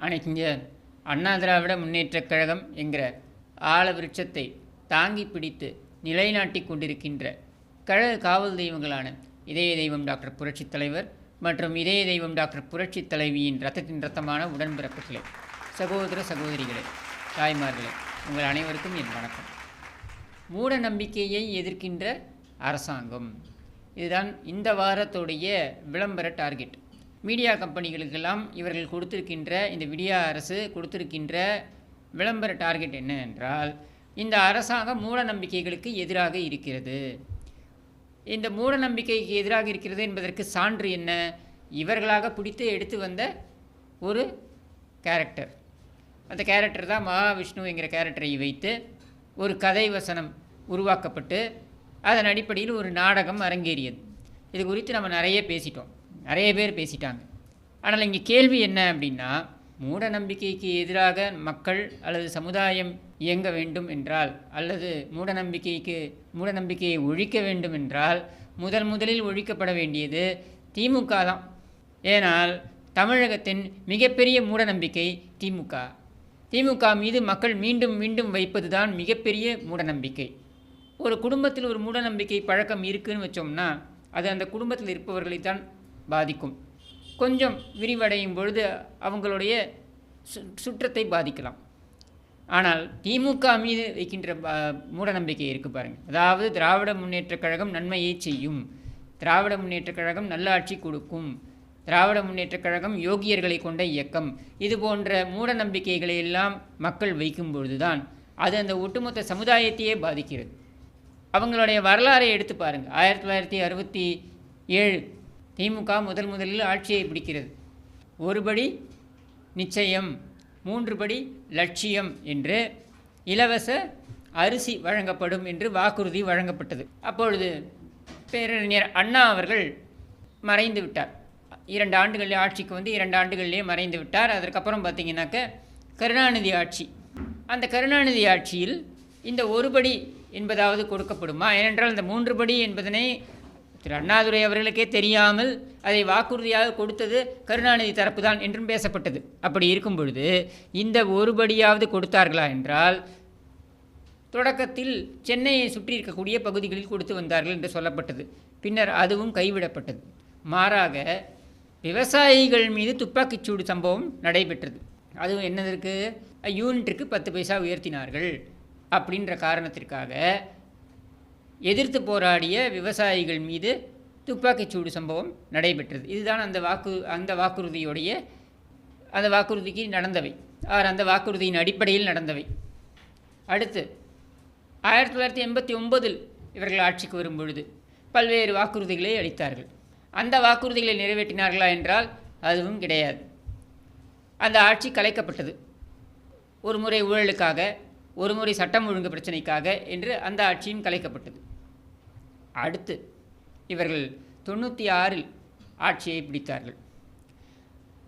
அனைத்து அண்ணா திராவிட முன்னேற்றக் கழகம் என்கிற ஆழ விருட்சத்தை தாங்கி பிடித்து நிலைநாட்டி கொண்டிருக்கின்ற கழக காவல் தெய்வங்களான இதய தெய்வம் டாக்டர் புரட்சித் தலைவர் மற்றும் இதய தெய்வம் டாக்டர் புரட்சித் தலைவியின் ரத்தத்தின் ரத்தமான உடன்பிறப்புகளே சகோதர சகோதரிகளே தாய்மார்களே உங்கள் அனைவருக்கும் என் வணக்கம். மூட நம்பிக்கையை எதிர்க்கின்ற அரசாங்கம். இதுதான் இந்த வாரத்துடைய விளம்பர டார்கெட். மீடியா கம்பெனிகளுக்கெல்லாம் இவர்கள் கொடுத்திருக்கின்ற இந்த விடியா அரசு கொடுத்திருக்கின்ற விளம்பர டார்கெட் என்ன என்றால் இந்த அரசாங்கம் மூட நம்பிக்கைகளுக்கு எதிராக இருக்கிறது. இந்த மூட நம்பிக்கைக்கு எதிராக இருக்கிறது என்பதற்கு சான்று என்ன? இவர்களாக பிடித்து எடுத்து வந்த ஒரு கேரக்டர் அந்த கேரக்டர் தான் மகாவிஷ்ணுங்கிற கேரக்டரை வைத்து ஒரு கதை வசனம் உருவாக்கப்பட்டு அதன் அடிப்படையில் ஒரு நாடகம் அரங்கேறியது. இது குறித்து நம்ம நிறைய பேசிட்டோம். நிறைய பேர் பேசிட்டாங்க. ஆனால் இங்கே கேள்வி என்ன அப்படின்னா மூட நம்பிக்கைக்கு எதிராக மக்கள் அல்லது சமுதாயம் இயங்க வேண்டும் என்றால் அல்லது மூட நம்பிக்கைக்கு மூட நம்பிக்கையை ஒழிக்க வேண்டும் என்றால் முதல் முதலில் ஒழிக்கப்பட வேண்டியது திமுக தான். ஏனால் தமிழகத்தின் மிகப்பெரிய மூடநம்பிக்கை திமுக. திமுக மீது மக்கள் மீண்டும் மீண்டும் வைப்பதுதான் மிகப்பெரிய மூடநம்பிக்கை ஒரு குடும்பத்தில் ஒரு மூடநம்பிக்கை பழக்கம் இருக்குன்னு வச்சோம்னா அது அந்த குடும்பத்தில் இருப்பவர்களை தான் பாதிக்கும். கொஞ்சம் விரிவடையும் பொழுது அவங்களுடைய சு சுற்றத்தை பாதிக்கலாம். ஆனால் திமுக மீது வைக்கின்ற மூடநம்பிக்கை இருக்குது பாருங்கள் அதாவது திராவிட முன்னேற்றக் கழகம் நன்மையை செய்யும். திராவிட முன்னேற்றக் கழகம் நல்லாட்சி கொடுக்கும். திராவிட முன்னேற்றக் கழகம் யோகியர்களை கொண்ட இயக்கம். இது போன்ற மூடநம்பிக்கைகளை எல்லாம் மக்கள் வைக்கும் பொழுதுதான் அது அந்த ஒட்டுமொத்த சமுதாயத்தையே பாதிக்கிறது. அவங்களுடைய வரலாறை எடுத்து பாருங்கள் ஆயிரத்தி தொள்ளாயிரத்தி அறுபத்தி ஏழு திமுக முதல் முதலில் ஆட்சியை பிடிக்கிறது. ஒருபடி நிச்சயம் மூன்று படி லட்சியம் என்று இலவச அரிசி வழங்கப்படும் என்று வாக்குறுதி வழங்கப்பட்டது. அப்பொழுது பேரறிஞர் அண்ணா அவர்கள் மறைந்து விட்டார். இரண்டு ஆண்டுகளில் ஆட்சிக்கு வந்து இரண்டு ஆண்டுகள்லேயே மறைந்து விட்டார். அதற்கப்புறம் பார்த்தீங்கன்னாக்க கருணாநிதி ஆட்சி. அந்த கருணாநிதி ஆட்சியில் இந்த ஒருபடி என்பதாவது கொடுக்கப்படுமா? ஏனென்றால் இந்த மூன்று படி என்பதனை திரு அண்ணாதுரை அவர்களுக்கே தெரியாமல் அதை வாக்குறுதியாக கொடுத்தது கருணாநிதி தரப்பு தான் என்றும் பேசப்பட்டது. அப்படி இருக்கும் பொழுது இந்த ஒருபடியாவது கொடுத்தார்களா என்றால் தொடக்கத்தில் சென்னையை சுற்றி இருக்கக்கூடிய பகுதிகளில் கொடுத்து வந்தார்கள் என்று சொல்லப்பட்டது. பின்னர் அதுவும் கைவிடப்பட்டது. மாறாக விவசாயிகள் மீது துப்பாக்கிச்சூடு சம்பவம் நடைபெற்றது. அதுவும் என்னதற்கு யூனிட்டுக்கு பத்து பைசா உயர்த்தினார்கள். அப்படின்ற காரணத்திற்காக எதிர்த்து போராடிய விவசாயிகள் மீது துப்பாக்கிச்சூடு சம்பவம் நடைபெற்றது. இதுதான் அந்த வாக்கு அந்த வாக்குறுதியுடைய அந்த வாக்குறுதிக்கு நடந்தவை. ஆர் அந்த வாக்குறுதியின் அடிப்படையில் நடந்தவை. அடுத்து ஆயிரத்தி தொள்ளாயிரத்தி எண்பத்தி ஒன்பதில் இவர்கள் ஆட்சிக்கு வரும் பொழுது பல்வேறு வாக்குறுதிகளை அளித்தார்கள். அந்த வாக்குறுதிகளை நிறைவேற்றினார்களா என்றால் அதுவும் கிடையாது. அந்த ஆட்சி கலைக்கப்பட்டது. ஒரு முறை ஊழலுக்காக ஒரு முறை சட்டம் ஒழுங்கு பிரச்சனைக்காக என்று அந்த ஆட்சியும் கலைக்கப்பட்டது. அடுத்து இவர்கள் தொண்ணூற்றி ஆறில் ஆட்சியை பிடித்தார்கள்.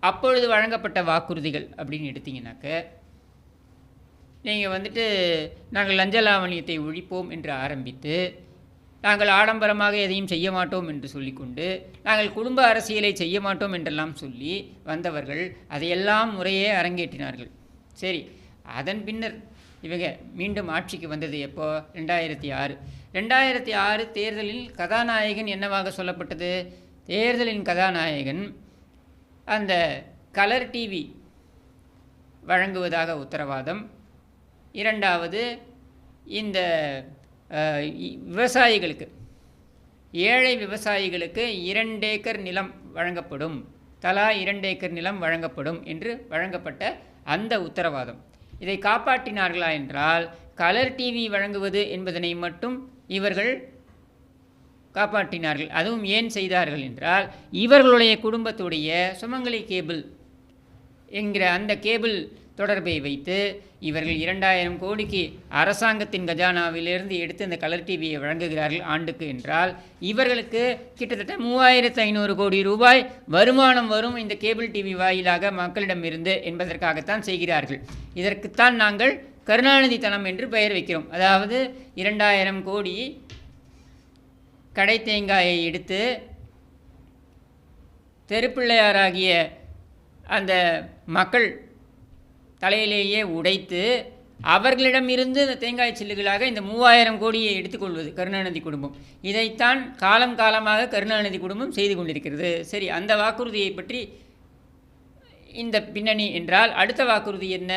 அப்பொழுது வழங்கப்பட்ட வாக்குறுதிகள் அப்படின்னு எடுத்தீங்கன்னாக்க நீங்கள் வந்துட்டு நாங்கள் லஞ்ச லாவணியத்தை ஒழிப்போம் என்று ஆரம்பித்து நாங்கள் ஆடம்பரமாக எதையும் செய்ய மாட்டோம் என்று சொல்லிக்கொண்டு நாங்கள் குடும்ப அரசியலை செய்ய மாட்டோம் என்றெல்லாம் சொல்லி வந்தவர்கள் அதையெல்லாம் முறையே அரங்கேற்றினார்கள். சரி அதன் பின்னர் இவங்க மீண்டும் ஆட்சிக்கு வந்தது எப்போ? ரெண்டாயிரத்தி ஆறு. ரெண்டாயிரத்தி ஆறு தேர்தலில் கதாநாயகன் என்னவாக சொல்லப்பட்டது? தேர்தலின் கதாநாயகன் அந்த கலர் டிவி வழங்குவதாக உத்தரவாதம். இரண்டாவது இந்த விவசாயிகளுக்கு ஏழை விவசாயிகளுக்கு இரண்டு ஏக்கர் நிலம் வழங்கப்படும் தலா இரண்டு ஏக்கர் நிலம் வழங்கப்படும் என்று வழங்கப்பட்ட அந்த உத்தரவாதம். இதை காப்பாற்றினார்களா என்றால் கலர் டிவி வழங்குவது என்பதனை மட்டும் இவர்கள் காப்பாற்றினார்கள். அதுவும் ஏன் செய்தார்கள் என்றால் இவர்களுடைய குடும்பத்துடைய சுமங்கலி கேபிள் என்கிற அந்த கேபிள் தொடர்பை வைத்து இவர்கள் இரண்டாயிரம் கோடிக்கு அரசாங்கத்தின் கஜானாவிலிருந்து எடுத்து இந்த கலர் டிவியை வழங்குகிறார்கள் ஆண்டுக்கு என்றால் இவர்களுக்கு கிட்டத்தட்ட மூவாயிரத்து ஐநூறு கோடி ரூபாய் வருமானம் வரும் இந்த கேபிள் டிவி வாயிலாக மக்களிடமிருந்து என்பதற்காகத்தான் செய்கிறார்கள். இதற்குத்தான் நாங்கள் கருணாநிதித்தனம் என்று பெயர் வைக்கிறோம். அதாவது இரண்டாயிரம் கோடி கடை தேங்காயை எடுத்து தெருப்பிள்ளையாராகிய அந்த மக்கள் தலையிலேயே உடைத்து அவர்களிடமிருந்து இந்த தேங்காய் சில்லுகளாக இந்த மூவாயிரம் கோடியை எடுத்துக்கொள்வது கருணாநிதி குடும்பம். இதைத்தான் காலம் காலமாக கருணாநிதி குடும்பம் செய்து கொண்டிருக்கிறது. சரி அந்த வாக்குறுதியை பற்றி இந்த பின்னணி என்றால் அடுத்த வாக்குறுதி என்ன?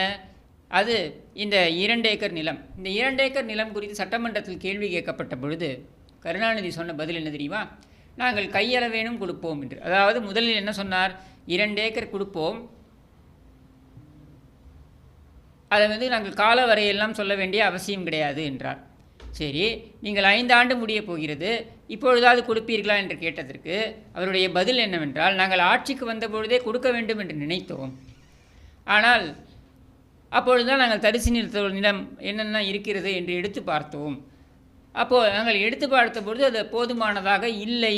அது இந்த இரண்டு ஏக்கர் நிலம். இந்த இரண்டு ஏக்கர் நிலம் குறித்து சட்டமன்றத்தில் கேள்வி கேட்கப்பட்ட பொழுது கருணாநிதி சொன்ன பதில் என்ன தெரியுமா? நாங்கள் கையளவேனும் கொடுப்போம் என்று. அதாவது முதலில் என்ன சொன்னார்? இரண்டு ஏக்கர் கொடுப்போம். அதை வந்து நாங்கள் கால வரையெல்லாம் சொல்ல வேண்டிய அவசியம் கிடையாது என்றார். சரி நீங்கள் ஐந்து ஆண்டு முடிய போகிறது. இப்பொழுதாவது கொடுப்பீர்களா? என்று கேட்டதற்கு அவருடைய பதில் என்னவென்றால் நாங்கள் ஆட்சிக்கு வந்த பொழுதே கொடுக்க வேண்டும் என்று நினைத்தோம். ஆனால் அப்பொழுது தான் நாங்கள் தரிசு நிலத்தோட நிலம் என்னென்ன இருக்கிறது என்று எடுத்து பார்த்தோம். அப்போது நாங்கள் எடுத்து பார்த்தபொழுது அது போதுமானதாக இல்லை.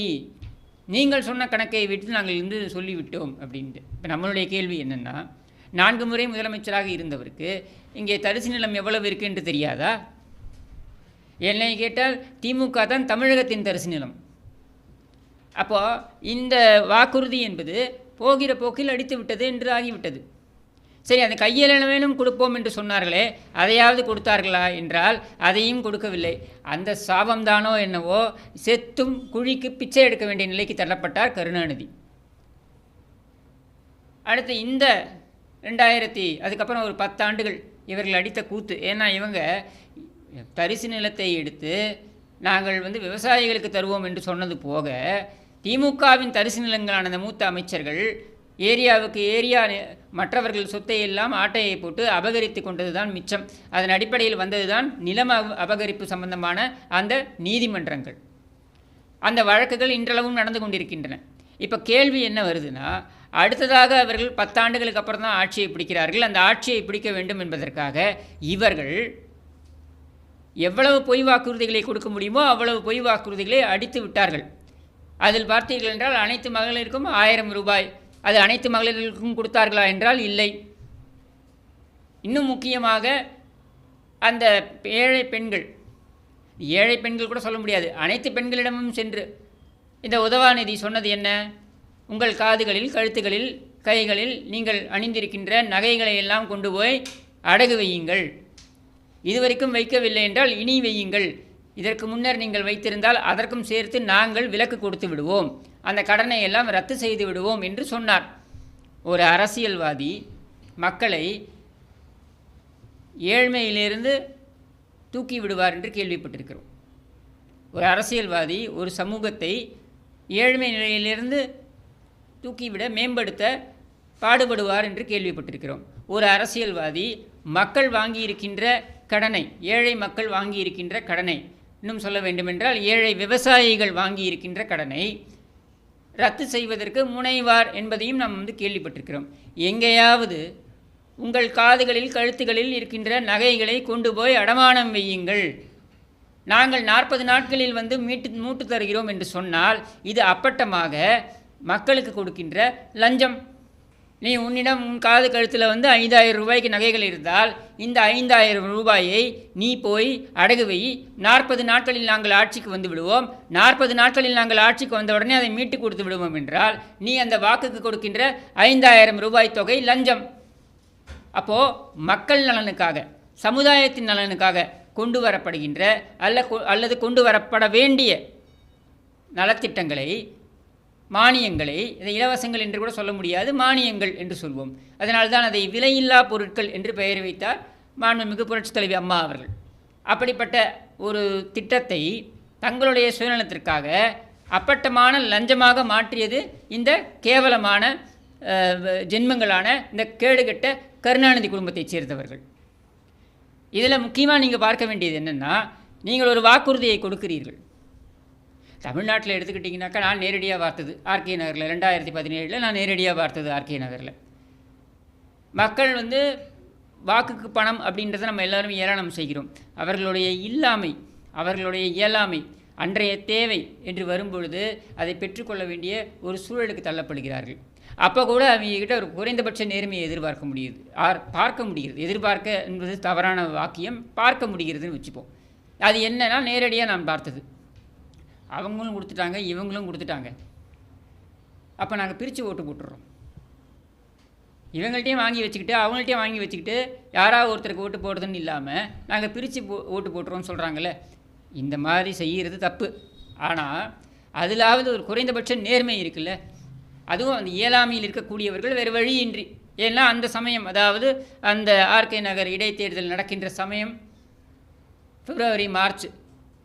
நீங்கள் சொன்ன கணக்கை விட்டு நாங்கள் இருந்து சொல்லிவிட்டோம் அப்படின்ட்டு. இப்போ நம்மளுடைய கேள்வி என்னென்னா நான்கு முறை முதலமைச்சராக இருந்தவருக்கு இங்கே தரிசு நிலம் எவ்வளவு இருக்கு என்று தெரியாதா? என்னை கேட்டால் திமுக தான் தமிழகத்தின் தரிசு நிலம். அப்போது இந்த வாக்குறுதி என்பது போகிற போக்கில் அடித்து விட்டது என்று ஆகிவிட்டது. சரி அந்த கையெழுவேனும் கொடுப்போம் என்று சொன்னார்களே அதையாவது கொடுத்தார்களா என்றால் அதையும் கொடுக்கவில்லை. அந்த சாபம்தானோ என்னவோ செத்தும் குழிக்கு பிச்சை எடுக்க வேண்டிய நிலைக்கு தள்ளப்பட்டார் கருணாநிதி. அடுத்து இந்த ரெண்டாயிரத்தி அதுக்கப்புறம் ஒரு பத்தாண்டுகள் இவர்கள் அடித்த கூத்து. ஏன்னா இவங்க தரிசு நிலத்தை எடுத்து நாங்கள் வந்து விவசாயிகளுக்கு தருவோம் என்று சொன்னது போக திமுகவின் தரிசு நிலங்களான அந்த மூத்த அமைச்சர்கள் ஏரியாவுக்கு ஏரியா மற்றவர்கள் சொத்தை எல்லாம் ஆட்டையை போட்டு அபகரித்து கொண்டது தான் மிச்சம். அதன் அடிப்படையில் வந்ததுதான் நிலம் அப- அபகரிப்பு சம்பந்தமான அந்த நீதிமன்றங்கள். அந்த வழக்குகள் இன்றளவும் நடந்து கொண்டிருக்கின்றன. இப்போ கேள்வி என்ன வருதுன்னா அடுத்ததாக அவர்கள் பத்தாண்டுகளுக்கு அப்புறம் தான் ஆட்சியை பிடிக்கிறார்கள். அந்த ஆட்சியை பிடிக்க வேண்டும் என்பதற்காக இவர்கள் எவ்வளவு பொய் வாக்குறுதிகளை கொடுக்க முடியுமோ அவ்வளவு பொய் வாக்குறுதிகளை அடித்து விட்டார்கள். அதில் பார்த்தீர்கள் என்றால் அனைத்து மகளிருக்கும் ஆயிரம் ரூபாய் அது அனைத்து மகளிர்களுக்கும் கொடுத்தார்களா என்றால் இல்லை. இன்னும் முக்கியமாக அந்த ஏழை பெண்கள் ஏழை பெண்கள் கூட சொல்ல முடியாது. அனைத்து பெண்களிடமும் சென்று இந்த உதவாநிதி சொன்னது என்ன? உங்கள் காதுகளில் கழுத்துகளில் கைகளில் நீங்கள் அணிந்திருக்கின்ற நகைகளை எல்லாம் கொண்டு போய் அடகு வையுங்கள். இதுவரைக்கும் வைக்கவில்லை என்றால் இனி வையுங்கள். இதற்கு முன்னர் நீங்கள் வைத்திருந்தால் அதற்கும் சேர்த்து நாங்கள் விலக்கு கொடுத்து விடுவோம். அந்த கடனை எல்லாம் ரத்து செய்து விடுவோம் என்று சொன்னார். ஒரு அரசியல்வாதி மக்களை ஏழ்மையிலிருந்து தூக்கி விடுவார் என்று கேள்விப்பட்டிருக்கிறோம். ஒரு அரசியல்வாதி ஒரு சமூகத்தை ஏழ்மை நிலையிலிருந்து தூக்கிவிட மேம்படுத்த பாடுபடுவார் என்று கேள்விப்பட்டிருக்கிறோம். ஒரு அரசியல்வாதி மக்கள் வாங்கியிருக்கின்ற கடனை ஏழை மக்கள் வாங்கியிருக்கின்ற கடனை இன்னும் சொல்ல வேண்டுமென்றால் ஏழை விவசாயிகள் வாங்கியிருக்கின்ற கடனை ரத்து செய்வதற்கு முனைவார் என்பதையும் நாம் வந்து கேள்விப்பட்டிருக்கிறோம். எங்கேயாவது உங்கள் காதுகளில் கழுத்துகளில் இருக்கின்ற நகைகளை கொண்டு போய் அடமானம் வையுங்கள். நாங்கள் நாற்பது நாட்களில் வந்து மீட்டு மூட்டு தருகிறோம் என்று சொன்னால் இது அப்பட்டமாக மக்களுக்கு கொடுக்கின்ற லஞ்சம். நீ உன்னிடம் உன் காது கழுத்தில் வந்து ஐந்தாயிரம் ரூபாய்க்கு நகைகள் இருந்தால் இந்த ஐந்தாயிரம் ரூபாயை நீ போய் அடகு வை. நாற்பது நாட்களில் நாங்கள் ஆட்சிக்கு வந்து விடுவோம். நாற்பது நாட்களில் நாங்கள் ஆட்சிக்கு வந்த உடனே அதை மீட்டு கொடுத்து விடுவோம் என்றால் நீ அந்த வாக்குக்கு கொடுக்கின்ற ஐந்தாயிரம் ரூபாய் தொகை லஞ்சம். அப்போது மக்கள் நலனுக்காக சமுதாயத்தின் நலனுக்காக கொண்டு வரப்படுகின்ற அல்ல கொ- அல்லது கொண்டு வரப்பட வேண்டிய நலத்திட்டங்களை மானியங்களை இதை இலவசங்கள் என்று கூட சொல்ல முடியாது மானியங்கள் என்று சொல்வோம். அதனால்தான் அதை விலையில்லா பொருட்கள் என்று பெயர் வைத்தார் மாண்புமிகு புரட்சித் தலைவி அம்மா அவர்கள். அப்படிப்பட்ட ஒரு திட்டத்தை தங்களுடைய சுயநலத்திற்காக அப்பட்டமான லஞ்சமாக மாற்றியது இந்த கேவலமான ஜென்மங்களான இந்த கேடுகட்ட கருணாநிதி குடும்பத்தைச் சேர்ந்தவர்கள். இதில் முக்கியமாக நீங்கள் பார்க்க வேண்டியது என்னென்னா நீங்கள் ஒரு வாக்குறுதியை கொடுக்கிறீர்கள். தமிழ்நாட்டில் எடுத்துக்கிட்டிங்கனாக்கா நான் நேரடியாக பார்த்தது ஆர்கே நகரில். ரெண்டாயிரத்தி பதினேழில் நான் நேரடியாக பார்த்தது ஆர்கே நகரில். மக்கள் வந்து வாக்குக்கு பணம் அப்படின்றத நம்ம எல்லோரும் ஏளனம் செய்கிறோம். அவர்களுடைய இல்லாமை அவர்களுடைய இயலாமை அன்றைய தேவை என்று வரும்பொழுது அதை பெற்றுக்கொள்ள வேண்டிய ஒரு சூழலுக்கு தள்ளப்படுகிறார்கள். அப்போ கூட அவங்கக்கிட்ட ஒரு குறைந்தபட்ச நேர்மையை எதிர்பார்க்க முடியுது. ஆர் பார்க்க முடிகிறது. எதிர்பார்க்க என்பது தவறான வாக்கியம். பார்க்க முடிகிறதுன்னு வச்சுப்போம். அது என்னன்னா நேரடியாக நான் பார்த்தது. அவங்களும் கொடுத்துட்டாங்க இவங்களும் கொடுத்துட்டாங்க. அப்போ நாங்கள் பிரித்து ஓட்டு போட்டுடுறோம் இவங்கள்ட்டையும் வாங்கி வச்சுக்கிட்டு அவங்கள்ட்டையும் வாங்கி வச்சுக்கிட்டு யாராவது ஒருத்தருக்கு ஓட்டு போடுறதுன்னு இல்லாமல் நாங்கள் பிரித்து போ ஓட்டு போட்டுருவோம்னு சொல்கிறாங்களே இந்த மாதிரி செய்கிறது தப்பு. ஆனால் அதிலாவது ஒரு குறைந்தபட்ச நேர்மை இருக்குல்ல. அதுவும் அந்த இயலாமையில் இருக்கக்கூடியவர்கள் வேறு வழியின்றி. ஏன்னா அந்த சமயம் அதாவது அந்த ஆர்கே நகர் இடைத்தேர்தல் நடக்கின்ற சமயம் பிப்ரவரி மார்ச்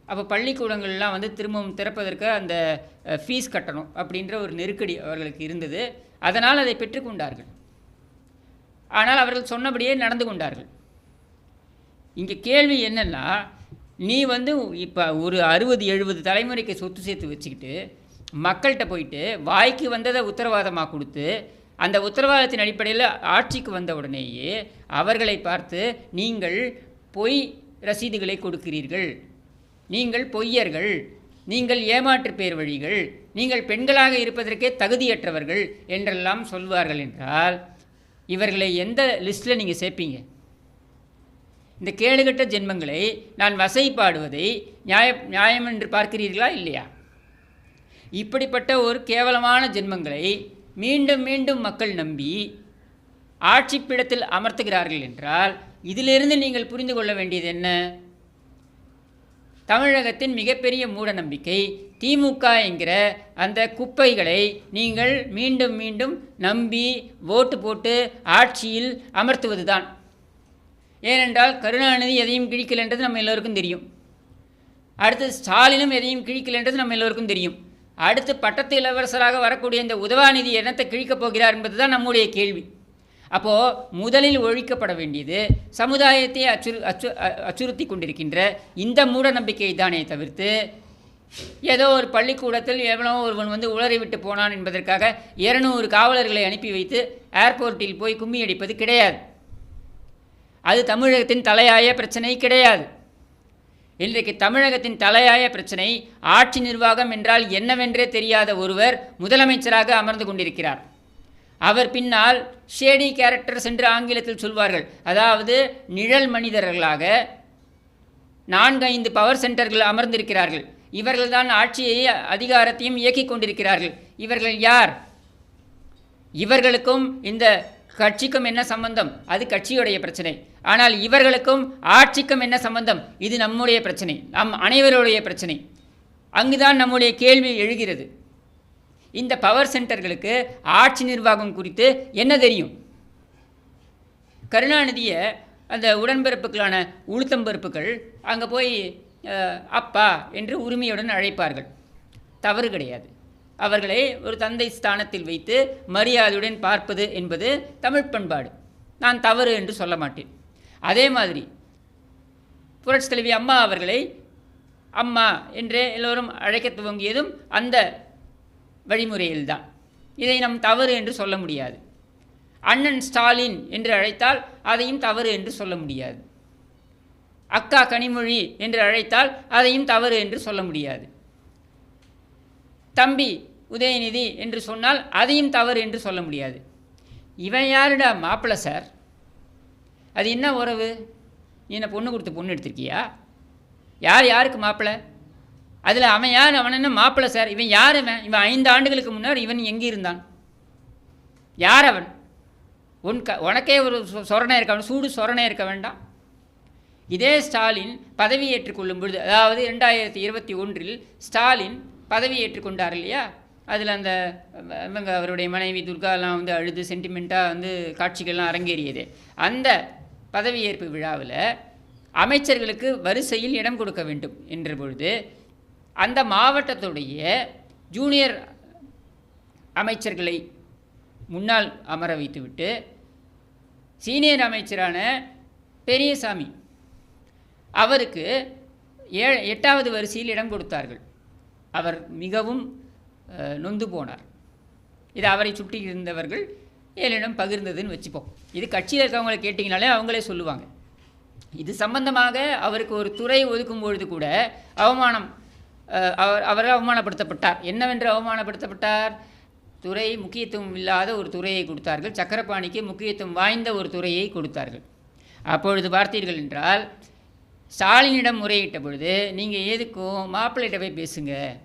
அப்போ பள்ளிக்கூடங்கள்லாம் வந்து திரும்பவும் திறப்பதற்கு அந்த ஃபீஸ் கட்டணும் அப்படின்ற ஒரு நெருக்கடி அவர்களுக்கு இருந்தது. அதனால் அதை பெற்றுக்கொண்டார்கள் ஆனால் அவர்கள் சொன்னபடியே நடந்து கொண்டார்கள். இங்கே கேள்வி என்னென்னா நீ வந்து இப்போ ஒரு அறுபது எழுபது தலைமுறைக்கு சொத்து சேர்த்து வச்சுக்கிட்டு மக்கள்கிட்ட போயிட்டு வாய்க்கு வந்ததை உத்தரவாதமாக கொடுத்து அந்த உத்தரவாதத்தின் அடிப்படையில் ஆட்சிக்கு வந்த உடனேயே அவர்களை பார்த்து நீங்கள் பொய் ரசீதுகளை கொடுக்கிறீர்கள். நீங்கள் பொய்யர்கள் நீங்கள் ஏமாற்று பேர் வழிகள் நீங்கள் பெண்களாக இருப்பதற்கே தகுதியற்றவர்கள் என்றெல்லாம் சொல்வார்கள் என்றால் இவர்களை எந்த லிஸ்ட்டில் நீங்கள் சேர்ப்பீங்க? இந்த கேடுகட்ட ஜென்மங்களை நான் வசைப்பாடுவதை நியாய நியாயம் என்று பார்க்கிறீர்களா இல்லையா? இப்படிப்பட்ட ஒரு கேவலமான ஜென்மங்களை மீண்டும் மீண்டும் மக்கள் நம்பி ஆட்சிப்பிடத்தில் அமர்த்துகிறார்கள் என்றால் இதிலிருந்து நீங்கள் புரிந்து கொள்ள வேண்டியது என்ன? தமிழகத்தின் மிகப்பெரிய மூட நம்பிக்கை திமுக என்கிற அந்த குப்பைகளை நீங்கள் மீண்டும் மீண்டும் நம்பி ஓட்டு போட்டு ஆட்சியில் அமர்த்துவது தான் ஏனென்றால் கருணாநிதி எதையும் கிழிக்கலைன்றது நம்ம எல்லோருக்கும் தெரியும். அடுத்து ஸ்டாலினும் எதையும் கிழிக்கலைன்றது நம்ம எல்லோருக்கும் தெரியும். அடுத்து பட்டத்து இளவரசராக வரக்கூடிய இந்த உதவாநிதி என்னத்தை கிழிக்கப் போகிறார் என்பது தான் நம்முடைய கேள்வி. அப்போது முதலில் ஒழிக்கப்பட வேண்டியது சமுதாயத்தை அச்சுறு அச்சு அச்சுறுத்தி கொண்டிருக்கின்ற இந்த மூட நம்பிக்கை தானே தவிர்த்து ஏதோ ஒரு பள்ளிக்கூடத்தில் எவனோ ஒருவன் வந்து உளறி விட்டு போனான் என்பதற்காக இருநூறு காவலர்களை அனுப்பி வைத்து ஏர்போர்ட்டில் போய் கும்மி அடிப்பது கிடையாது. அது தமிழகத்தின் தலையாய பிரச்சனை கிடையாது. இன்றைக்கு தமிழகத்தின் தலையாய பிரச்சனை ஆட்சி நிர்வாகம் என்றால் என்னவென்றே தெரியாத ஒருவர் முதலமைச்சராக அமர்ந்து கொண்டிருக்கிறார். அவர் பின்னால் ஷேடி கேரக்டர்ஸ் என்று ஆங்கிலத்தில் சொல்வார்கள். அதாவது நிழல் மனிதர்களாக நான்கு ஐந்து பவர் சென்டர்கள் அமர்ந்திருக்கிறார்கள். இவர்கள்தான் ஆட்சியை அதிகாரத்தையும் இயக்கிக் கொண்டிருக்கிறார்கள். இவர்கள் யார்? இவர்களுக்கும் இந்த கட்சிக்கும் என்ன சம்பந்தம்? அது கட்சியுடைய பிரச்சனை. ஆனால் இவர்களுக்கும் ஆட்சிக்கும் என்ன சம்பந்தம்? இது நம்முடைய பிரச்சனை. நம் அனைவருடைய பிரச்சனை. அங்குதான் நம்முடைய கேள்வி எழுகிறது. இந்த பவர் சென்டர்களுக்கு ஆட்சி நிர்வாகம் குறித்து என்ன தெரியும்? கருணாநிதியை அந்த உடன்பிறப்புகளான உளுத்தம்பருப்புகள் அங்கே போய் அப்பா என்று உரிமையுடன் அழைப்பார்கள். தவறு கிடையாது. அவர்களை ஒரு தந்தை ஸ்தானத்தில் வைத்து மரியாதையுடன் பார்ப்பது என்பது தமிழ் பண்பாடு. நான் தவறு என்று சொல்ல மாட்டேன். அதே மாதிரி புரட்சி தலைவி அம்மா அவர்களை அம்மா என்றே எல்லோரும் அழைக்க துவங்கியதும் அந்த வழிமுறையில்தான். இதை நம் தவறு என்று சொல்ல முடியாது. அண்ணன் ஸ்டாலின் என்று அழைத்தால் அதையும் தவறு என்று சொல்ல முடியாது. அக்கா கனிமொழி என்று அழைத்தால் அதையும் தவறு என்று சொல்ல முடியாது. தம்பி உதயநிதி என்று சொன்னால் அதையும் தவறு என்று சொல்ல முடியாது. இவன் யாருடா மாப்பிள்ளை சார்? அது என்ன உறவு? நீ என்ன பொண்ணு கொடுத்து பொண்ணு எடுத்திருக்கியா? யார் யாருக்கு மாப்பிள்ளை அதில் அவன் யார்? அவன் என்ன மாப்பிள்ளை சார்? இவன் யார் அவன் இவன் ஐந்து ஆண்டுகளுக்கு முன்னர் இவன் எங்கே இருந்தான்? யார் அவன்? உன் க உனக்கே ஒரு சொரணை இருக்கவன் சூடு சொரணை இருக்க வேண்டாம். இதே ஸ்டாலின் பதவி ஏற்றுக்கொள்ளும் பொழுது அதாவது ரெண்டாயிரத்தி இருபத்தி ஒன்றில் ஸ்டாலின் பதவி ஏற்றுக்கொண்டார் இல்லையா? அதில் அந்த இவங்க அவருடைய மனைவி துர்காலாம் வந்து அழுது சென்டிமெண்ட்டாக வந்து காட்சிகள்லாம் அரங்கேறியது. அந்த பதவியேற்பு விழாவில் அமைச்சர்களுக்கு வரிசையில் இடம் கொடுக்க வேண்டும் என்ற பொழுது அந்த மாவட்டத்துடைய ஜூனியர் அமைச்சர்களை முன்னால் அமர வைத்துவிட்டு சீனியர் அமைச்சரான பெரியசாமி அவருக்கு ஏ எட்டாவது வரிசையில் இடம் கொடுத்தார்கள். அவர் மிகவும் நொந்து போனார். இது அவரை சுற்றி இருந்தவர்கள் ஏழிடம் பகிர்ந்ததுன்னு வச்சுப்போம். இது கட்சியில் இருக்கவங்களை கேட்டிங்கனாலே அவங்களே சொல்லுவாங்க. இது சம்பந்தமாக அவருக்கு ஒரு துறை ஒதுக்கும் பொழுது கூட அவமானம் அவர் அவர் அவமானப்படுத்தப்பட்டார். என்னவென்று அவமானப்படுத்தப்பட்டார்? துறை முக்கியத்துவம் இல்லாத ஒரு துறையை கொடுத்தார்கள். சக்கரபாணிக்கு முக்கியத்துவம் வாய்ந்த ஒரு துறையை கொடுத்தார்கள். அப்பொழுது பார்த்தீர்கள் என்றால் ஸ்டாலினிடம் முறையிட்ட பொழுது நீங்கள் எதுக்கும் மாப்பிள்ளைகிட்ட போய் பேசுங்க.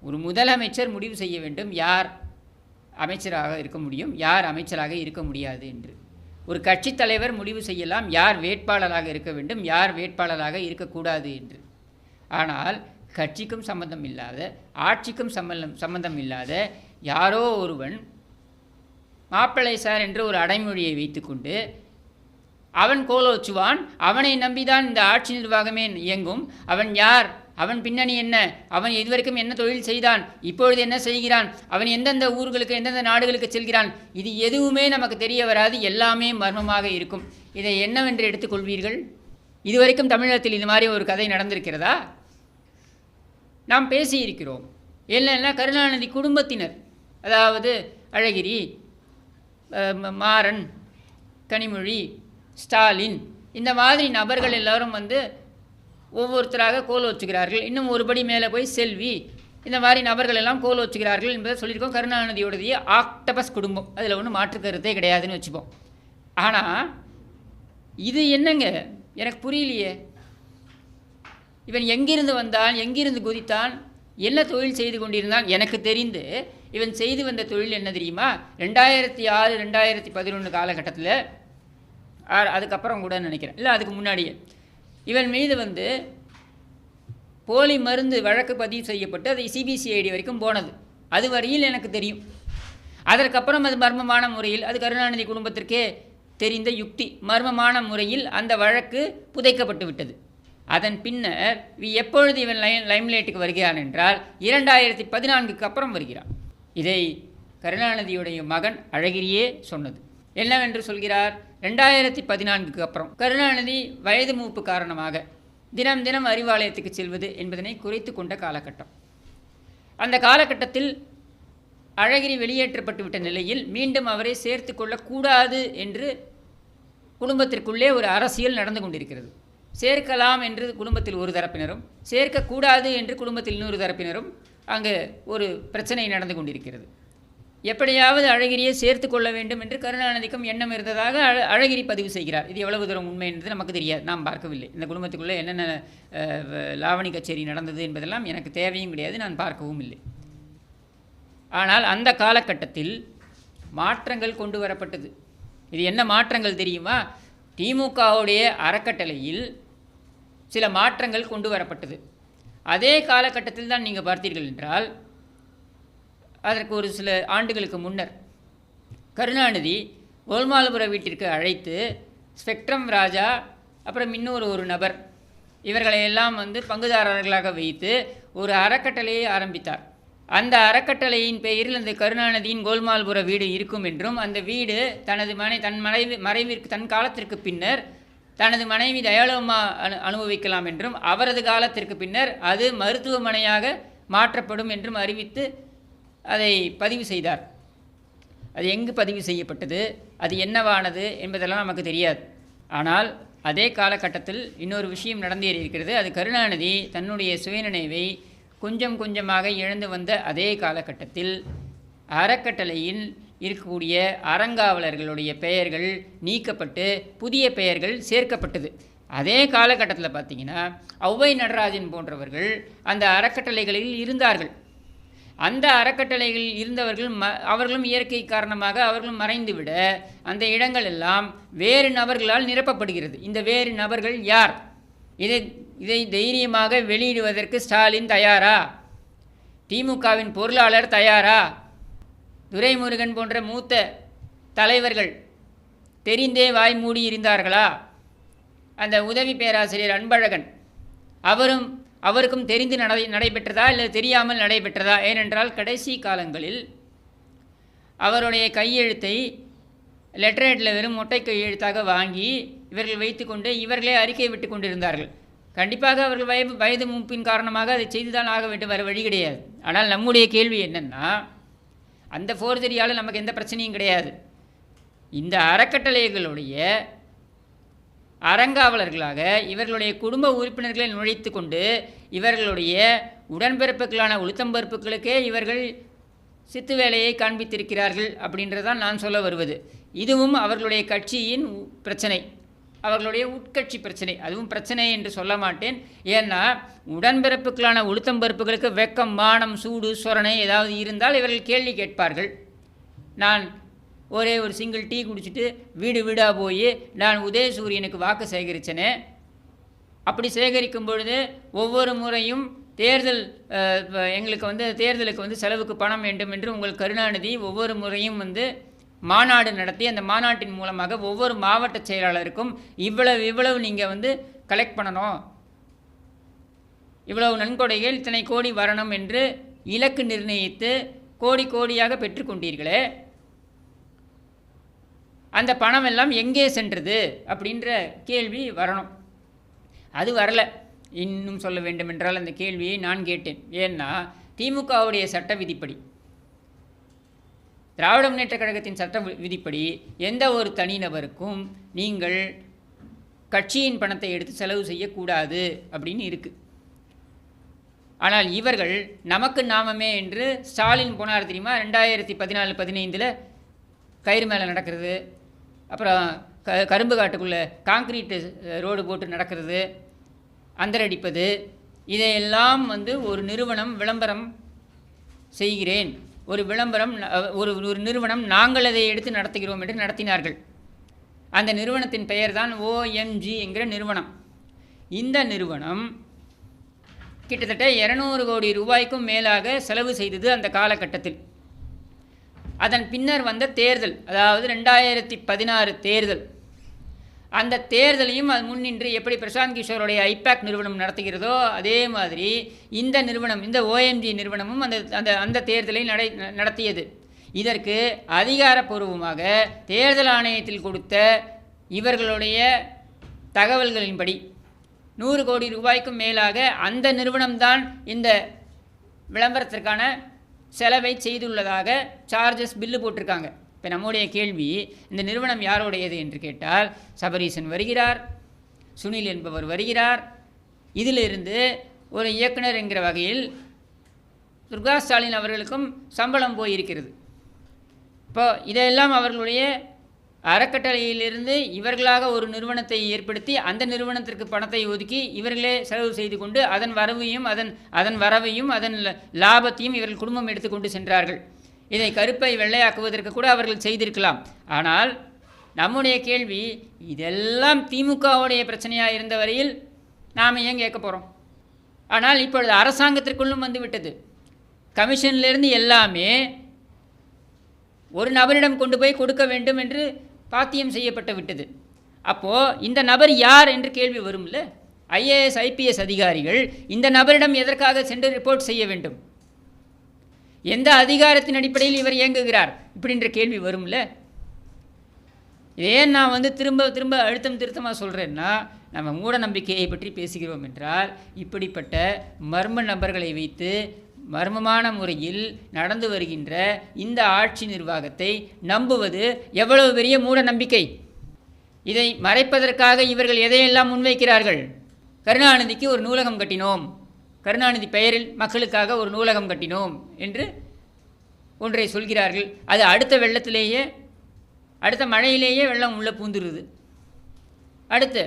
ஒரு முதலமைச்சர் முடிவு செய்ய வேண்டும். யார் அமைச்சராக இருக்க முடியும்? யார் அமைச்சராக இருக்க முடியாது? என்று. ஒரு கட்சித் தலைவர் முடிவு செய்யலாம். யார் வேட்பாளராக இருக்க வேண்டும்? யார் வேட்பாளராக இருக்கக்கூடாது? என்று. ஆனால் கட்சிக்கும் சம்பந்தம் இல்லாத ஆட்சிக்கும் சம்பந்தம் சம்பந்தம் இல்லாத யாரோ ஒருவன் மாப்பிள்ளை சார் என்று ஒரு அடைமொழியை வைத்துக்கொண்டு அவன் கோலோச்சுவான் அவனை நம்பிதான் இந்த ஆட்சி நிர்வாகமே இயங்கும். அவன் யார்? அவன் பின்னணி என்ன? அவன் இதுவரைக்கும் என்ன தொழில் செய்தான்? இப்பொழுது என்ன செய்கிறான்? அவன் எந்தெந்த ஊர்களுக்கு எந்தெந்த நாடுகளுக்கு செல்கிறான்? இது எதுவுமே நமக்கு தெரிய வராது. எல்லாமே மர்மமாக இருக்கும். இதை என்னவென்று எடுத்துக்கொள்வீர்கள் இதுவரைக்கும் தமிழகத்தில் இது மாதிரி ஒரு கதை நடந்திருக்கிறதா? நாம் பேசியிருக்கிறோம். இல்லைன்னா கருணாநிதி குடும்பத்தினர் அதாவது அழகிரி ம- மாறன் கனிமொழி ஸ்டாலின் இந்த மாதிரி நபர்கள் எல்லாரும் வந்து ஒவ்வொருத்தராக கோல் வச்சுக்கிறார்கள். இன்னும் ஒருபடி மேலே போய் செல்வி இந்த மாதிரி நபர்கள் எல்லாம் கோல் வச்சுக்கிறார்கள் என்பதை சொல்லியிருக்கோம். கருணாநிதியோடதைய ஆக்டபஸ் குடும்பம். அதில் ஒன்றும் மாற்று கருத்தே கிடையாதுன்னு வச்சுப்போம். ஆனால் இது என்னங்க? எனக்கு புரியலையே. இவன் எங்கிருந்து வந்தான் எங்கிருந்து குதித்தான் என்ன தொழில் செய்து கொண்டிருந்தான் எனக்கு தெரிந்து இவன் செய்து வந்த தொழில் என்ன தெரியுமா? ரெண்டாயிரத்தி ஆறு ரெண்டாயிரத்தி பதினொன்று காலகட்டத்தில் ஆ- அதுக்கப்புறம் கூட நினைக்கிறேன். இல்லை அதுக்கு முன்னாடியே. இவன் மீது வந்து போலி மருந்து வழக்கு பதிவு செய்யப்பட்டு அதை சிபிசிஐடி வரைக்கும் போனது. அது வரையில் எனக்கு தெரியும். அதற்கப்புறம் அது மர்மமான முறையில் அது கருணாநிதி குடும்பத்திற்கே தெரிந்த யுக்தி மர்மமான முறையில் அந்த வழக்கு புதைக்கப்பட்டு விட்டது. அதன் பின்னர் வி எப்பொழுது இவன் லைன் லைம்லைட்டுக்கு வருகிறான் என்றால் இரண்டாயிரத்தி பதினான்குக்கு அப்புறம் வருகிறான். இதை கருணாநிதியுடைய மகன் அழகிரியே சொன்னது. என்னவென்று சொல்கிறார்? ரெண்டாயிரத்தி பதினான்குக்கு அப்புறம். கருணாநிதி வயது மூப்பு காரணமாக தினம் தினம் அறிவாலயத்துக்கு செல்வது என்பதனை குறைத்து கொண்ட காலகட்டம். அந்த காலகட்டத்தில் அழகிரி வெளியேற்றப்பட்டு விட்ட நிலையில் மீண்டும் அவரை சேர்த்து கொள்ளக்கூடாது என்று குடும்பத்திற்குள்ளே ஒரு அரசியல் நடந்து கொண்டிருக்கிறது. சேர்க்கலாம் என்று குடும்பத்தில் ஒரு தரப்பினரும் சேர்க்கக்கூடாது என்று குடும்பத்தில் இன்னொரு தரப்பினரும் அங்கு ஒரு பிரச்சனை நடந்து கொண்டிருக்கிறது. எப்படியாவது அழகிரியை சேர்த்து கொள்ள வேண்டும் என்று கருணாநிதிக்கும் எண்ணம் இருந்ததாக அழகிரி பதிவு செய்கிறார். இது எவ்வளவு தூரம் உண்மை என்பது நமக்கு தெரியாது. நாம் பார்க்கவில்லை. இந்த குடும்பத்துக்குள்ளே என்னென்ன வ- லாவணி கச்சேரி நடந்தது என்பதெல்லாம் எனக்கு தேவையும் கிடையாது. நான் பார்க்கவும் இல்லை. ஆனால் அந்த காலகட்டத்தில் மாற்றங்கள் கொண்டு வரப்பட்டது. இது என்ன மாற்றங்கள் தெரியுமா? திமுகவுடைய அறக்கட்டளையில் சில மாற்றங்கள் கொண்டு வரப்பட்டது. அதே காலகட்டத்தில் தான் நீங்கள் பார்த்தீர்கள் என்றால் அதற்கு ஒரு சில ஆண்டுகளுக்கு முன்னர் கருணாநிதி ஓல்மாலபுர வீட்டிற்கு அழைத்து ஸ்பெக்ட்ரம் ராஜா அப்புறம் இன்னொரு ஒரு நபர் இவர்களை எல்லாம் வந்து பங்குதாரர்களாக வைத்து ஒரு அறக்கட்டளையை ஆரம்பித்தார். அந்த அறக்கட்டளையின் பெயரில் அந்த கருணாநிதியின் கோல்மால்புர வீடு இருக்கும் என்றும் அந்த வீடு தனது மனை தன் மறைவு மறைவிற்கு தன் காலத்திற்கு பின்னர் தனது மனைவி தயாளம்மா அனு அனுபவிக்கலாம் என்றும் அவரது காலத்திற்கு பின்னர் அது மருத்துவமனையாக மாற்றப்படும் என்றும் அறிவித்து அதை பதிவு செய்தார். அது எங்கு பதிவு செய்யப்பட்டது அது என்னவானது என்பதெல்லாம் நமக்கு தெரியாது. ஆனால் அதே காலகட்டத்தில் இன்னொரு விஷயம் நடந்தேறி இருக்கிறது அது கருணாநிதி தன்னுடைய சுயநினைவை கொஞ்சம் கொஞ்சமாக இழந்து வந்த அதே காலகட்டத்தில் அறக்கட்டளையில் இருக்கக்கூடிய அறங்காவலர்களுடைய பெயர்கள் நீக்கப்பட்டு புதிய பெயர்கள் சேர்க்கப்பட்டது. அதே காலகட்டத்தில் பார்த்தீங்கன்னா ஔவை நடராஜன் போன்றவர்கள் அந்த அறக்கட்டளைகளில் இருந்தார்கள். அந்த அறக்கட்டளைகளில் இருந்தவர்கள் ம அவர்களும் இயற்கை காரணமாக அவர்களும் மறைந்துவிட அந்த இடங்கள் எல்லாம் வேறு நபர்களால் நிரப்பப்படுகிறது. இந்த வேறு நபர்கள் யார்? இதை இதை தைரியமாக வெளியிடுவதற்கு ஸ்டாலின் தயாரா? திமுகவின் பொருளாளர் தயாரா? துரைமுருகன் போன்ற மூத்த தலைவர்கள் தெரிந்தே வாய் மூடி இருந்தார்களா? அந்த உதவி பேராசிரியர் அன்பழகன் அவரும் அவருக்கும் தெரிந்து நடை நடைபெற்றதா இல்லை தெரியாமல் நடைபெற்றதா? ஏனென்றால் கடைசி காலங்களில் அவருடைய கையெழுத்தை லெட்டரேட்டில் வெறும் மொட்டை கையெழுத்தாக வாங்கி இவர்கள் வைத்துக்கொண்டு இவர்களே அறிக்கை விட்டு கொண்டிருந்தார்கள். கண்டிப்பாக அவர்கள் வயது வயது மூப்பின் காரணமாக அதை செய்துதான் ஆக வேண்டும் வேறு வழி கிடையாது. ஆனால் நம்முடைய கேள்வி என்னென்னா அந்த ஃபோர்ஜரியால் நமக்கு எந்த பிரச்சனையும் கிடையாது. இந்த அறக்கட்டளைகளுடைய அறங்காவலர்களாக இவர்களுடைய குடும்ப உறுப்பினர்களை நுழைத்து கொண்டு இவர்களுடைய உடன்பிறப்புகளான உளுத்தம்பருப்புகளுக்கே இவர்கள் சித்து வேலையை காண்பித்திருக்கிறார்கள் அப்படின்றதான் நான் சொல்ல வருவது. இதுவும் அவர்களுடைய கட்சியின் பிரச்சனை. அவர்களுடைய உட்கட்சி பிரச்சனை. அதுவும் பிரச்சனை என்று சொல்ல மாட்டேன். ஏன்னா உடன்பிறப்புகளான உளுத்தம்பருப்புகளுக்கு வெக்கம் மானம் சூடு சொரணை ஏதாவது இருந்தால் இவர்கள் கேள்வி கேட்பார்கள். நான் ஒரே ஒரு சிங்கிள் டீ குடிச்சிட்டு வீடு வீடாக போய் நான் உதயசூரியனுக்கு வாக்கு சேகரித்தனே அப்படி சேகரிக்கும் பொழுது ஒவ்வொரு முறையும் தேர்தல் எங்களுக்கு வந்து தேர்தலுக்கு வந்து செலவுக்கு பணம் வேண்டும் என்று உங்கள் கருணாநிதி ஒவ்வொரு முறையும் வந்து மாநாடு நடத்தி அந்த மாநாட்டின் மூலமாக ஒவ்வொரு மாவட்ட செயலாளருக்கும் இவ்வளவு இவ்வளவு நீங்கள் வந்து கலெக்ட் பண்ணணும். இவ்வளவு நன்கொடைகள் இத்தனை கோடி வரணும் என்று இலக்கு நிர்ணயித்து கோடி கோடியாக பெற்றுக்கொண்டீர்களே அந்த பணம் எல்லாம் எங்கே சென்றது அப்படின்ற கேள்வி வரணும். அது வரல. இன்னும் சொல்ல வேண்டும் என்றால் அந்த கேள்வியை நான் கேட்டேன். ஏன்னா திமுகவுடைய சட்ட விதிப்படி திராவிட முன்னேற்ற கழகத்தின் சட்ட விதிப்படி எந்த ஒரு தனிநபருக்கும் நீங்கள் கட்சியின் பணத்தை எடுத்து செலவு செய்யக்கூடாது அப்படின்னு இருக்குது ஆனால் இவர்கள் நமக்கு நாமமே என்று ஸ்டாலின் போனார் தெரியுமா? ரெண்டாயிரத்தி பதினாலு பதினைந்தில் கயிறு மேலே நடக்கிறது. அப்புறம் க கரும்பு காட்டுக்குள்ளே காங்கிரீட்டு ரோடு போட்டு நடக்கிறது. அந்தரடிப்பது இதையெல்லாம் வந்து ஒரு நிறுவனம் விளம்பரம் செய்கிறேன். ஒரு விளம்பரம் ஒரு ஒரு நிறுவனம் நாங்கள் அதை எடுத்து நடத்துகிறோம் என்று நடத்தினார்கள். அந்த நிறுவனத்தின் பெயர்தான் ஓஎம்ஜி என்கிற நிறுவனம். இந்த நிறுவனம் கிட்டத்தட்ட இரநூறு கோடி ரூபாய்க்கும் மேலாக செலவு செய்தது அந்த காலகட்டத்தில். அதன் பின்னர் வந்த தேர்தல் அதாவது ரெண்டாயிரத்தி பதினாறு தேர்தல். அந்த தேர்தலையும் அது முன்னின்று எப்படி பிரசாந்த் கிஷோருடைய ஐபேக் நிறுவனம் நடத்துகிறதோ அதே மாதிரி இந்த நிறுவனம் இந்த ஓஎம்ஜி நிறுவனமும் அந்த அந்த அந்த தேர்தலை நடை நடத்தியது. இதற்கு அதிகாரப்பூர்வமாக தேர்தல் ஆணையத்தில் கொடுத்த இவர்களுடைய தகவல்களின்படி நூறு கோடி ரூபாய்க்கும் மேலாக அந்த நிறுவனம்தான் இந்த விளம்பரத்திற்கான செலவை செய்துள்ளதாக சார்ஜஸ் பில்லு போட்டிருக்காங்க. இப்போ நம்முடைய கேள்வி இந்த நிறுவனம் யாருடையது என்று கேட்டால் சபரீசன் வருகிறார் சுனில் என்பவர் வருகிறார். இதிலிருந்து ஒரு இயக்குனர் என்கிற வகையில் துர்கா ஸ்டாலின் அவர்களுக்கும் சம்பளம் போயிருக்கிறது. இப்போ இதெல்லாம் அவர்களுடைய அறக்கட்டளையிலிருந்து இவர்களாக ஒரு நிறுவனத்தை ஏற்படுத்தி அந்த நிறுவனத்திற்கு பணத்தை ஒதுக்கி இவர்களே செலவு செய்து கொண்டு அதன் வரவையும் அதன் அதன் வரவையும் அதன் லாபத்தையும் இவர்கள் குடும்பம் எடுத்துக்கொண்டு சென்றார்கள். இதை கருப்பை வெள்ளையாக்குவதற்கு கூட அவர்கள் செய்திருக்கலாம். ஆனால் நம்முடைய கேள்வி இதெல்லாம் திமுகவுடைய பிரச்சனையாக இருந்த வரையில் நாம் ஏன் கேட்க போகிறோம் ஆனால் இப்பொழுது அரசாங்கத்திற்குள்ளும் வந்துவிட்டது கமிஷன்லேருந்து எல்லாமே ஒரு நபரிடம் கொண்டு போய் கொடுக்க வேண்டும் என்று பாத்தியம் செய்யப்பட்டு விட்டது. அப்போது இந்த நபர் யார் என்று கேள்வி வரும்ல? ஐஏஎஸ் ஐபிஎஸ் அதிகாரிகள் இந்த நபரிடம் எதற்காக சென்று ரிப்போர்ட் செய்ய வேண்டும்? எந்த அதிகாரத்தின் அடிப்படையில் இவர் இயங்குகிறார்? இப்படின்ற கேள்வி வரும்ல? ஏன் நான் வந்து திரும்ப திரும்ப அழுத்தம் திருத்தமாக சொல்கிறேன்னா நம்ம மூட நம்பிக்கையை பற்றி பேசுகிறோம் என்றால் இப்படிப்பட்ட மர்ம நபர்களை வைத்து மர்மமான முறையில் நடந்து வருகின்ற இந்த ஆட்சி நிர்வாகத்தை நம்புவது எவ்வளவு பெரிய மூட நம்பிக்கை? இதை மறைப்பதற்காக இவர்கள் எதையெல்லாம் முன்வைக்கிறார்கள்? கருணாநிதிக்கு ஒரு நூலகம் கட்டினோம். கருணாநிதி பெயரில் மக்களுக்காக ஒரு நூலகம் கட்டினோம் என்று ஒன்றை சொல்கிறார்கள். அது அடுத்த வெள்ளத்திலேயே அடுத்த மழையிலேயே வெள்ளம் உள்ளே பூந்துருது. அடுத்து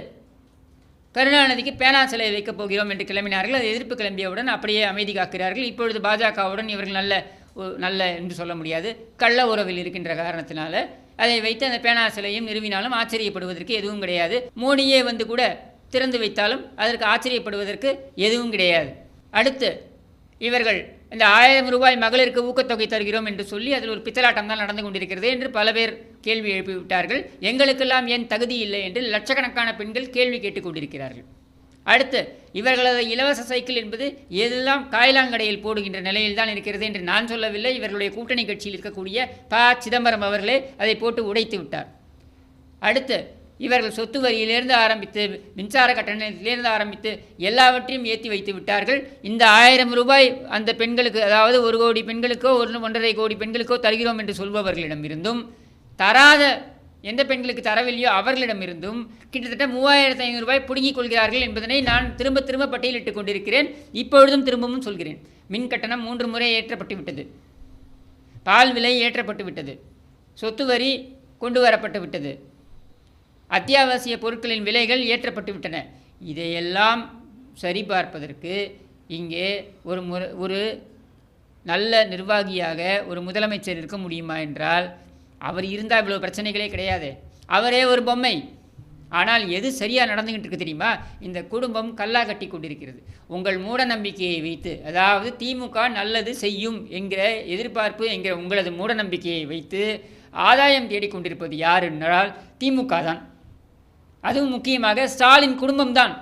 கருணாநிதிக்கு பேனா சிலை வைக்கப் போகிறோம் என்று கிளம்பினார்கள். அது எதிர்ப்பு கிளம்பியவுடன் அப்படியே அமைதி காக்கிறார்கள். இப்பொழுது பாஜகவுடன் இவர்கள் நல்ல நல்ல என்று சொல்ல முடியாது. கள்ள உறவில் இருக்கின்ற காரணத்தினால அதை வைத்து அந்த பேனா சிலையும் நிறுவினாலும் ஆச்சரியப்படுவதற்கு எதுவும் கிடையாது. மோடியே வந்து கூட திறந்து வைத்தாலும் அதற்கு ஆச்சரியப்படுவதற்கு எதுவும் கிடையாது. அடுத்து இவர்கள் இந்த ஆயிரம் ரூபாய் மகளிருக்கு ஊக்கத்தொகை தருகிறோம் என்று சொல்லி அதில் ஒரு பித்தலாட்டம் தான் நடந்து கொண்டிருக்கிறது என்று பல பேர் கேள்வி எழுப்பிவிட்டார்கள். எங்களுக்கெல்லாம் ஏன் தகுதி இல்லை என்று லட்சக்கணக்கான பெண்கள் கேள்வி கேட்டுக்கொண்டிருக்கிறார்கள் அடுத்து இவர்களது இலவச சைக்கிள் என்பது எதெல்லாம் காய்லாங்கடையில் போடுகின்ற நிலையில் தான் இருக்கிறது என்று நான் சொல்லவில்லை. இவர்களுடைய கூட்டணி கட்சியில் இருக்கக்கூடிய ப. சிதம்பரம் அவர்களே அதை போட்டு உடைத்து விட்டார். அடுத்து இவர்கள் சொத்து வரியிலிருந்து ஆரம்பித்து மின்சார கட்டணத்திலிருந்து ஆரம்பித்து எல்லாவற்றையும் ஏற்றி வைத்து விட்டார்கள். இந்த ஆயிரம் ரூபாய் அந்த பெண்களுக்கு அதாவது ஒரு கோடி பெண்களுக்கோ ஒரு ஒன்றரை கோடி பெண்களுக்கோ தருகிறோம் என்று சொல்பவர்களிடமிருந்தும் தராத எந்த பெண்களுக்கு தரவில்லையோ அவர்களிடமிருந்தும் கிட்டத்தட்ட மூவாயிரத்து ஐநூறு ரூபாய் பிடுங்கிக் கொள்கிறார்கள் என்பதனை நான் திரும்ப திரும்ப பட்டியலிட்டுக் கொண்டிருக்கிறேன். இப்பொழுதும் திரும்பவும் சொல்கிறேன். மின் கட்டணம் மூன்று முறை ஏற்றப்பட்டு விட்டது. பால் விலை ஏற்றப்பட்டு விட்டது. சொத்து வரி கொண்டு வரப்பட்டு விட்டது. அத்தியாவசிய பொருட்களின் விலைகள் ஏற்றப்பட்டுவிட்டன இதையெல்லாம் சரிபார்ப்பதற்கு இங்கே ஒரு முறை ஒரு நல்ல நிர்வாகியாக ஒரு முதலமைச்சர் இருக்க முடியுமா என்றால் அவர் இருந்தால் இவ்வளோ பிரச்சனைகளே கிடையாது. அவரே ஒரு பொம்மை. ஆனால் எது சரியாக நடந்துகிட்டு இருக்கு தெரியுமா? இந்த குடும்பம் கல்லா கட்டி கொண்டிருக்கிறது. உங்கள் மூட நம்பிக்கையை வைத்து அதாவது திமுக நல்லது செய்யும் என்கிற எதிர்பார்ப்பு என்கிற உங்களது மூட நம்பிக்கையை வைத்து ஆதாயம் தேடிக்கொண்டிருப்பது யார் என்றால் திமுக தான். அதுவும் முக்கியமாக ஸ்டாலின் குடும்பம்தான்.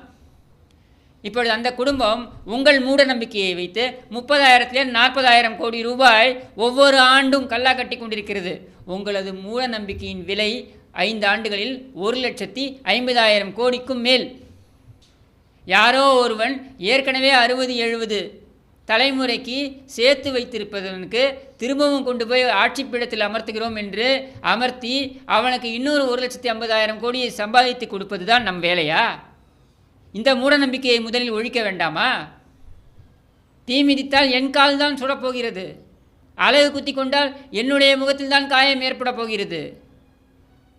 இப்பொழுது அந்த குடும்பம் உங்கள் மூட நம்பிக்கையை வைத்து முப்பதாயிரத்திலே நாற்பதாயிரம் கோடி ரூபாய் ஒவ்வொரு ஆண்டும் கல்லா கட்டி கொண்டிருக்கிறது. உங்களது மூட நம்பிக்கையின் விலை ஐந்து ஆண்டுகளில் ஒரு லட்சத்தி ஐம்பதாயிரம் கோடிக்கும் மேல். யாரோ ஒருவன் ஏற்கனவே அறுபது எழுபது தலைமுறைக்கு சேர்த்து வைத்திருப்பதற்கு திரும்பவும் கொண்டு போய் ஆட்சி பீடத்தில் அமர்த்துகிறோம் என்று அமர்த்தி அவனுக்கு இன்னொரு ஒரு லட்சத்தி ஐம்பதாயிரம் கோடியை சம்பாதித்து கொடுப்பது தான் நம் வேலையா? இந்த மூட நம்பிக்கையை முதலில் ஒழிக்க வேண்டாமா? தீ மிதித்தால் என் கால் தான் சுடப்போகிறது. அலகு குத்தி கொண்டால் என்னுடைய முகத்தில் தான் காயம் ஏற்பட போகிறது.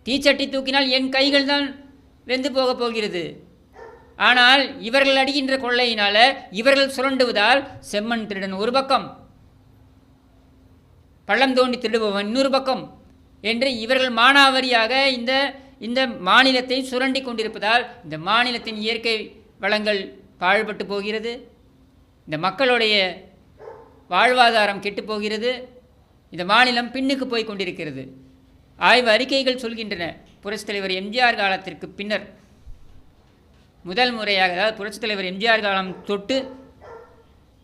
தீச்சட்டி தூக்கினால் என் கைகள் தான் வெந்து போகப் போகிறது. ஆனால் இவர்கள் அடிக்கின்ற கொள்ளையினால இவர்கள் சுரண்டுவதால் செம்மண் திருடன் ஒரு பக்கம். பள்ளம் தோண்டி திருடுபவன் இன்னொரு பக்கம். என்று இவர்கள் மானாவரியாக இந்த இந்த மாநிலத்தை சுரண்டி கொண்டிருப்பதால் இந்த மாநிலத்தின் இயற்கை வளங்கள் பாழ்பட்டு போகிறது. இந்த மக்களுடைய வாழ்வாதாரம் கெட்டு போகிறது. இந்த மாநிலம் பின்னுக்கு போய் கொண்டிருக்கிறது. ஆய்வு அறிக்கைகள் சொல்கின்றன. புரட்சித் தலைவர் எம்ஜிஆர் காலத்திற்கு பின்னர் முதல் முறையாக அதாவது புரட்சித் தலைவர் எம்ஜிஆர் காலம் தொட்டு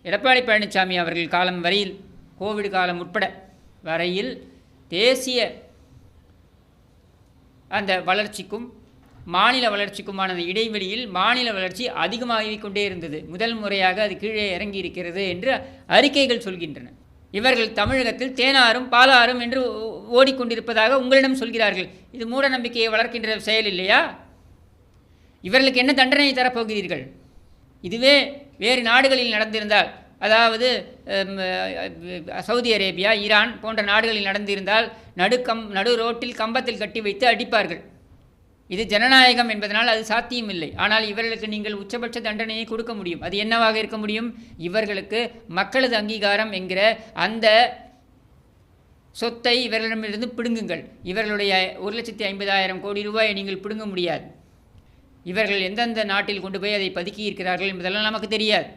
எடப்பாடி பழனிசாமி அவர்கள் காலம் வரையில் கோவிட் காலம் உட்பட வரையில் தேசிய அந்த வளர்ச்சிக்கும் மாநில வளர்ச்சிக்குமான இடைவெளியில் மாநில வளர்ச்சி அதிகமாகிக் கொண்டே இருந்தது. முதல் முறையாக அது கீழே இறங்கி இருக்கிறது என்று அறிக்கைகள் சொல்கின்றன. இவர்கள் தமிழகத்தில் தேனாரும் பாலாறும் என்று ஓ- ஓடிக்கொண்டிருப்பதாக உங்களிடம் சொல்கிறார்கள். இது மூட நம்பிக்கையை வளர்க்கின்ற செயல் இல்லையா? இவர்களுக்கு என்ன தண்டனை தரப்போகிறீர்கள்? இதுவே வேறு நாடுகளில் நடந்திருந்தால் அதாவது சவுதி அரேபியா ஈரான் போன்ற நாடுகளில் நடந்திருந்தால் நடுக்கம் நடு ரோட்டில் கம்பத்தில் கட்டி வைத்து அடிப்பார்கள். இது ஜனநாயகம் என்பதனால் அது சாத்தியமில்லை. ஆனால் இவர்களுக்கு நீங்கள் உச்சபட்ச தண்டனையை கொடுக்க முடியும். அது என்னவாக இருக்க முடியும்? இவர்களுக்கு மக்களது அங்கீகாரம் என்கிற அந்த சொத்தை இவர்களிடமிருந்து பிடுங்குங்கள். இவர்களுடைய ஒரு லட்சத்தி ஐம்பதாயிரம் கோடி ரூபாயை நீங்கள் பிடுங்க முடியாது. இவர்கள் எந்தெந்த நாட்டில் கொண்டு போய் அதை பதுக்கி இருக்கிறார்கள் என்பதெல்லாம் நமக்கு தெரியாது.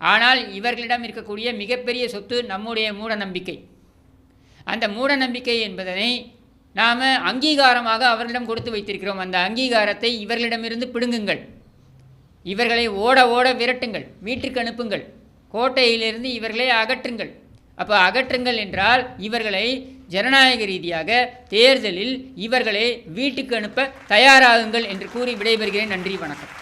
ஆனால் இவர்களிடம் இருக்கக்கூடிய மிகப்பெரிய சொத்து நம்முடைய மூட நம்பிக்கை அந்த மூட நம்பிக்கை என்பதனை நாம் அங்கீகாரமாக அவர்களிடம் கொடுத்து வைத்திருக்கிறோம். அந்த அங்கீகாரத்தை இவர்களிடமிருந்து பிடுங்குங்கள். இவர்களை ஓட ஓட விரட்டுங்கள். வீட்டுக்கு அனுப்புங்கள். கோட்டையிலிருந்து இவர்களை அகற்றுங்கள். அப்போ அகற்றுங்கள் என்றால் இவர்களை ஜனநாயக ரீதியாக தேர்தலில் இவர்களை வீட்டுக்கு அனுப்ப தயாராகுங்கள் என்று கூறி விடைபெறுகிறேன். நன்றி வணக்கம்.